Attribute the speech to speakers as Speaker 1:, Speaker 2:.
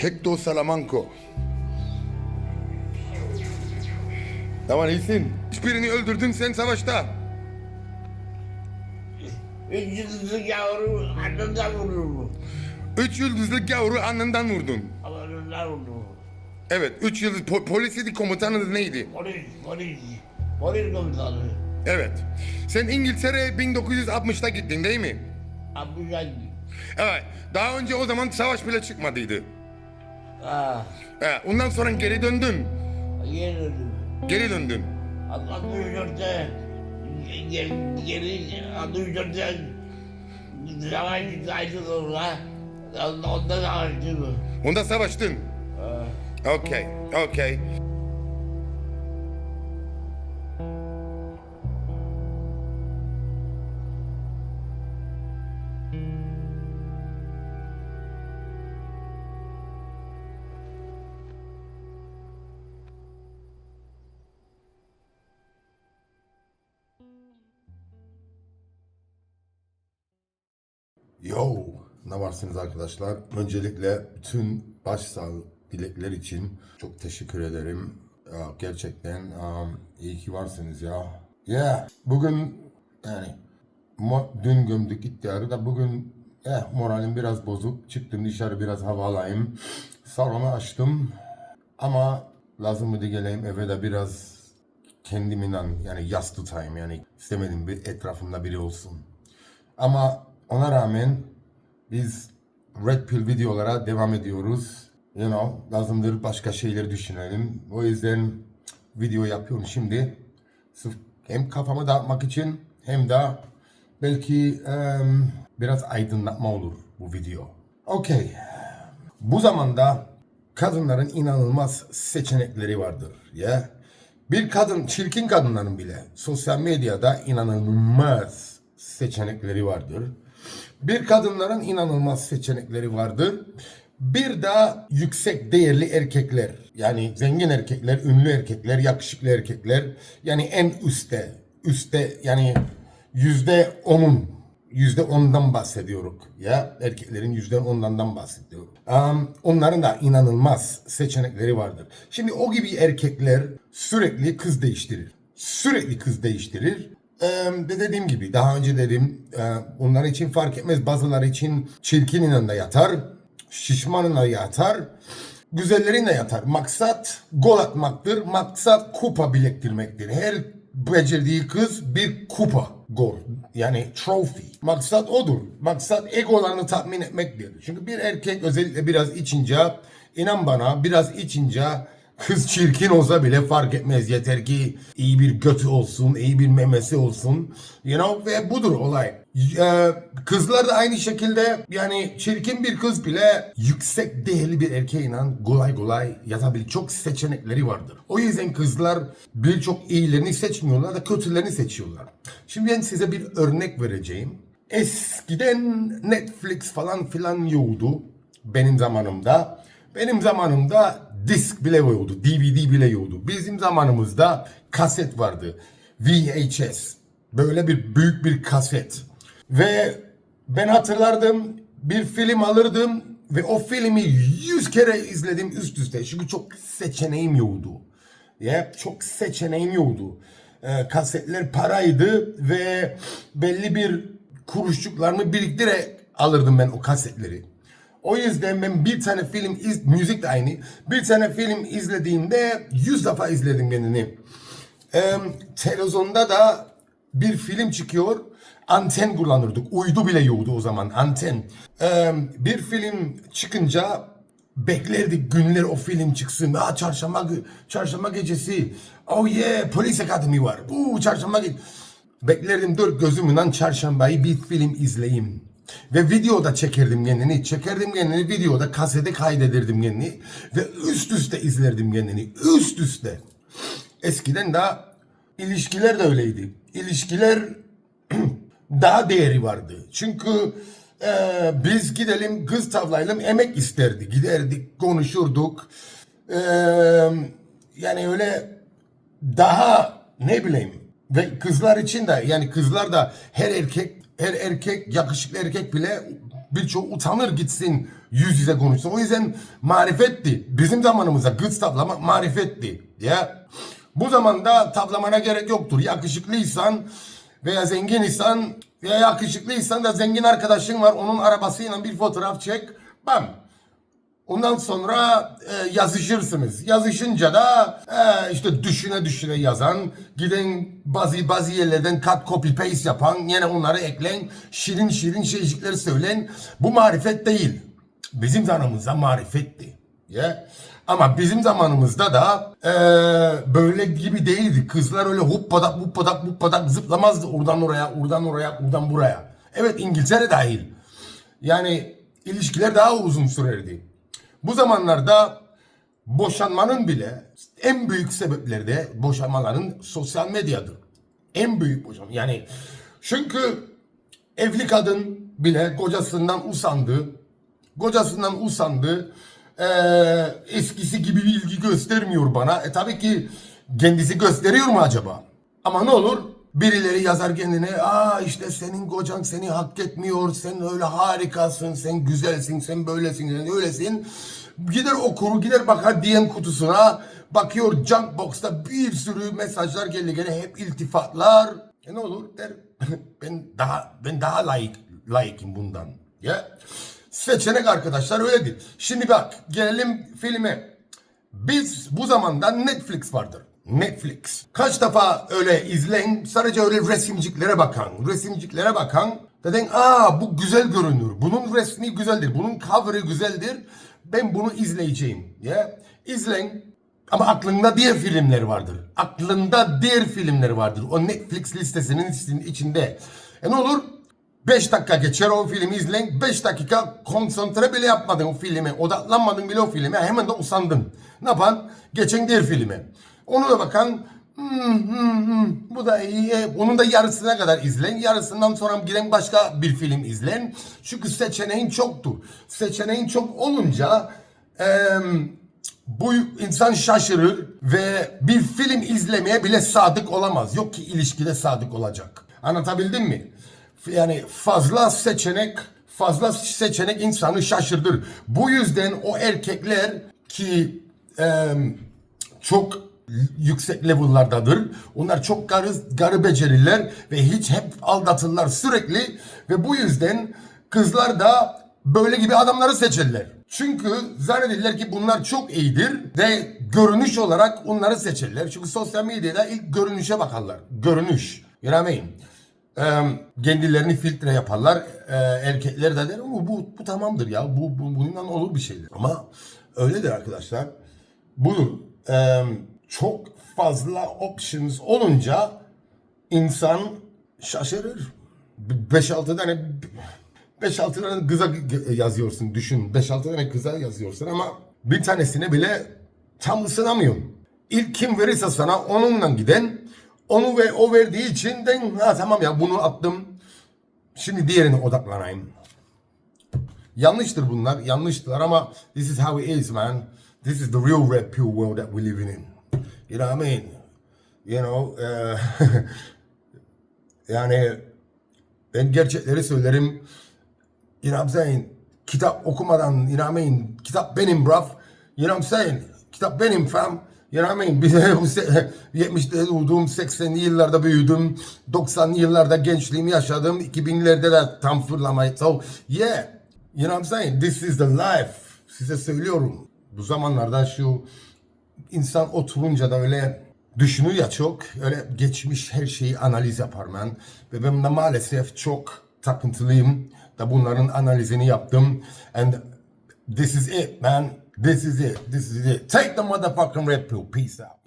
Speaker 1: Hector Salamanca. Tamam iyisin. Hiçbirini öldürdün sen savaşta.
Speaker 2: Üç yıldızlı yavru annemden vurur mu?
Speaker 1: Üç yıldızlı gavuru anından vurdun.
Speaker 2: Annemden vurur mu?
Speaker 1: Evet, üç yıldız po- polisiydi komutanınız neydi?
Speaker 2: Polis, polis. Polis komutanı.
Speaker 1: Evet. Sen İngiltere 1960'ta gittin değil mi?
Speaker 2: Abdülhadi.
Speaker 1: Evet. Daha önce o zaman savaş bile çıkmadıydı.
Speaker 2: Ah,
Speaker 1: Evet. Ondan sonra geri döndün.
Speaker 2: yeni öldüm.
Speaker 1: Geri döndün.
Speaker 2: Allah duyuyorsa geri, geri duyuyorsa savaş çıkarsın orada. Ondan savaştım.
Speaker 1: Onda savaştın.
Speaker 2: Ah.
Speaker 1: Okey, okey. Yo, ne varsınız arkadaşlar? Öncelikle bütün başsağlığı dilekler için çok teşekkür ederim. Gerçekten um, iyi ki varsınız ya. Yeah, bugün yani dün gömdük ihtiyarı da bugün eh, moralim biraz bozuk. Çıktım dışarı biraz hava alayım. Salonu açtım. Ama lazım mıydı geleyim eve de biraz kendimle yani yas tutayım yani istemedim bir etrafımda biri olsun. Ama ona rağmen biz Red Pill videolara devam ediyoruz. You know, lazımdır başka şeyleri düşünelim. O yüzden video yapıyorum şimdi. Sırf hem kafamı dağıtmak için hem de belki em, biraz aydınlatma olur bu video. Okey. Bu zamanda kadınların inanılmaz seçenekleri vardır. Ya. Bir kadın, çirkin kadınların bile sosyal medyada inanılmaz seçenekleri vardır. Bir kadınların inanılmaz seçenekleri vardır. Bir de yüksek değerli erkekler. Yani zengin erkekler, ünlü erkekler, yakışıklı erkekler. Yani en üstte, üstte yani yüzde onun yüzde ondan bahsediyoruz ya erkeklerin yüzde ondan bahsediyoruz. Um, onların da inanılmaz seçenekleri vardır. Şimdi o gibi erkekler sürekli kız değiştirir. Sürekli kız değiştirir. Ve dediğim gibi daha önce dedim e, onlar için fark etmez. Bazıları için çirkinin de yatar şişmanın da yatar güzellerin de yatar. Maksat gol atmaktır maksat kupa bilektirmektir her becerdiği kız bir kupa gol yani trophy. Maksat odur maksat egolarını tatmin etmektir. Çünkü bir erkek özellikle biraz içince inan bana biraz içince Kız çirkin olsa bile fark etmez. Yeter ki iyi bir götü olsun, iyi bir memesi olsun. You know ve budur olay. Ee, kızlar da aynı şekilde yani çirkin bir kız bile yüksek değerli bir erkeğiyle kolay kolay yatabilir. Çok seçenekleri vardır. O yüzden kızlar birçok iyilerini seçmiyorlar da kötülerini seçiyorlar. Şimdi ben size bir örnek vereceğim. Eskiden Netflix falan filan yoktu benim zamanımda. Benim zamanımda disk bile yoktu, DVD bile yoktu. Bizim zamanımızda kaset vardı. VHS. Böyle bir büyük bir kaset. Ve ben hatırlardım bir film alırdım ve o filmi yüz kere izledim üst üste. Çünkü çok seçeneğim yoktu. Ya çok seçeneğim yoktu. Ee, kasetler paraydı ve belli bir kuruşçuklarını biriktirerek alırdım ben o kasetleri. O yüzden ben bir tane film, iz, müzik de aynı. Bir tane film izlediğimde yüz defa izledim kendini. Ee, televizyonda da bir film çıkıyor. Anten kullanırdık. Uydu bile yoktu o zaman anten. Ee, bir film çıkınca beklerdik günler o film çıksın. Aa çarşamba çarşamba gecesi. Oh yeah polis akademi var. Uuu çarşamba ge- Beklerdim dur gözümün çarşambayı bir film izleyeyim. Ve videoda çekerdim kendini. Çekerdim kendini videoda kasete kaydedirdim kendini. Ve üst üste izlerdim kendini. Üst üste. Eskiden daha ilişkiler de öyleydi. İlişkiler daha değeri vardı. Çünkü e, biz gidelim kız tavlayalım emek isterdi. Giderdik konuşurduk. E, yani öyle daha ne bileyim ve kızlar için de yani kızlar da her erkek her erkek yakışıklı erkek bile birçok utanır gitsin yüz yüze konuşsun. O yüzden marifetti. Bizim zamanımızda kız tavlamak marifetti. Ya. Bu zamanda tavlamana gerek yoktur. Yakışıklıysan veya zenginsen veya yakışıklıysan da zengin arkadaşın var. Onun arabasıyla bir fotoğraf çek. Bam. Ondan sonra e, yazışırsınız. Yazışınca da e, işte düşüne düşüne yazan, giden bazı bazı yerlerden cut copy paste yapan, yine onları ekleyen, şirin şirin şeycikleri söyleyen bu marifet değil. Bizim zamanımızda marifetti. Ya. Ama bizim zamanımızda da e, böyle gibi değildi. Kızlar öyle hoppadak hoppadak hoppadak zıplamazdı oradan oraya, oradan oraya, oradan buraya. Evet İngiltere dahil. Yani ilişkiler daha uzun sürerdi. Bu zamanlarda boşanmanın bile en büyük sebepleri de boşanmaların sosyal medyadır. En büyük boşanma. Yani çünkü evli kadın bile kocasından usandı. Kocasından usandı. Ee, eskisi gibi bir ilgi göstermiyor bana. E tabii ki kendisi gösteriyor mu acaba? Ama ne olur birileri yazar kendine aa işte senin kocan seni hak etmiyor sen öyle harikasın sen güzelsin sen böylesin sen öylesin. Gider okur gider bakar DM kutusuna bakıyor junk box'ta bir sürü mesajlar geliyor gene hep iltifatlar. E ne olur der ben daha ben daha layık layıkım bundan. Ya seçenek arkadaşlar öyledir. Şimdi bak gelelim filme. Biz bu zamanda Netflix vardır. Netflix. Kaç defa öyle izleyin sadece öyle resimciklere bakan, resimciklere bakan dedin aa bu güzel görünür. Bunun resmi güzeldir. Bunun cover'ı güzeldir. Ben bunu izleyeceğim. Ya izleyin. Ama aklında diğer filmler vardır. Aklında diğer filmler vardır. O Netflix listesinin içinde. E ne olur? 5 dakika geçer o filmi izleyin. 5 dakika konsantre bile yapmadın o filme. Odaklanmadın bile o filme. Hemen de usandın. Ne yapan? Geçen diğer filme. Onu da bakan hmm, hmm, hmm, bu da iyi. E, Onun da yarısına kadar izleyin. Yarısından sonra giden başka bir film izleyin. Çünkü seçeneğin çoktur. Seçeneğin çok olunca eee bu insan şaşırır ve bir film izlemeye bile sadık olamaz. Yok ki ilişkide sadık olacak. Anlatabildim mi? Yani fazla seçenek fazla seçenek insanı şaşırdır. Bu yüzden o erkekler ki em, çok yüksek level'lardadır. Onlar çok garı, garı becerirler ve hiç hep aldatırlar sürekli ve bu yüzden kızlar da böyle gibi adamları seçerler. Çünkü zannederler ki bunlar çok iyidir ve görünüş olarak onları seçerler. Çünkü sosyal medyada ilk görünüşe bakarlar. Görünüş. Mean? Eee, kendilerini filtre yaparlar. Eee, erkekler de der bu, bu, bu tamamdır ya. Bu, bu bundan olur bir şeydir. Ama öyledir arkadaşlar. Budur. Eee, çok fazla options olunca insan şaşırır. 5-6 tane 5-6 tane kıza yazıyorsun düşün. 5-6 tane kıza yazıyorsun ama bir tanesine bile tam ısınamıyorsun. İlk kim verirse sana onunla giden onu ve o verdiği için den ha tamam ya bunu attım. Şimdi diğerine odaklanayım. Yanlıştır bunlar, yanlıştılar ama this is how it is man. This is the real pill world that we're living in. You know what I mean? You know, eh, yani ben gerçekleri söylerim. You know what I'm saying? Kitap okumadan, you know what I mean? Kitap benim bruv. You know what I'm saying? Kitap benim fam. You know what I mean? Bir de bu se- 70'de doğdum, 80'li yıllarda büyüdüm, 90'lı yıllarda gençliğimi yaşadım, 2000'lerde de tam fırlamayı. So yeah, you know what I'm saying? This is the life. Size söylüyorum. Bu zamanlarda şu insan oturunca da öyle düşünür ya çok. Öyle geçmiş her şeyi analiz yapar ben. Ve ben de maalesef çok takıntılıyım. Da bunların analizini yaptım. And this is it man. This is it. This is it. Take the motherfucking red pill. Peace out.